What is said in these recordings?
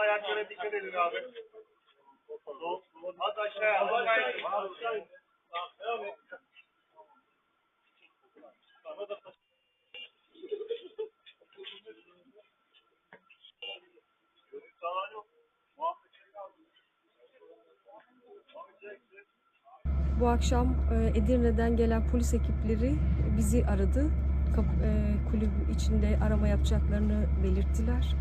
ayaklara dikkat edin abi. Az aşağıya, aşağıya. Devam et. Bu akşam e, Edirne'den gelen polis ekipleri bizi aradı. E, Kulüp içinde arama yapacaklarını belirttiler.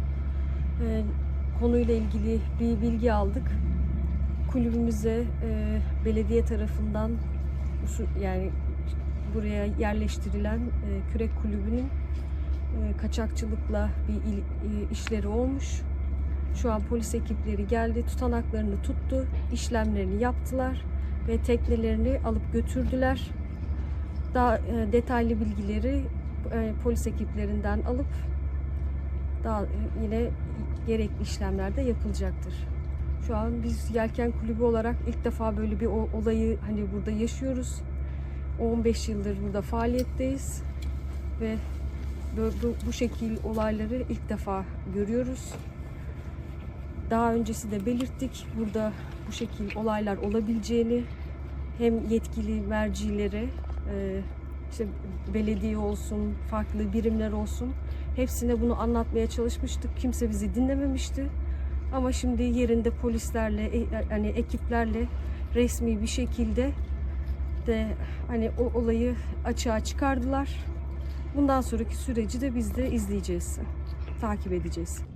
Konuyla ilgili bir bilgi aldık. Kulübümüze e, belediye tarafından yani buraya yerleştirilen e, kürek kulübünün e, kaçakçılıkla bir il- e, işleri olmuş. Şu an polis ekipleri geldi, tutanaklarını tuttu, işlemlerini yaptılar ve teknelerini alıp götürdüler. Daha e, detaylı bilgileri e, polis ekiplerinden alıp daha e, yine gerekli işlemler de yapılacaktır. Şu an biz Yelken Kulübü olarak ilk defa böyle bir olayı hani burada yaşıyoruz. 15 yıldır burada faaliyetteyiz ve bu, bu şekil olayları ilk defa görüyoruz. Daha öncesi de belirttik burada bu şekil olaylar olabileceğini hem yetkili mercilere e, işte belediye olsun, farklı birimler olsun hepsine bunu anlatmaya çalışmıştık. Kimse bizi dinlememişti. Ama şimdi yerinde polislerle, e, hani ekiplerle resmi bir şekilde de hani o olayı açığa çıkardılar. Bundan sonraki süreci de biz de izleyeceğiz, takip edeceğiz.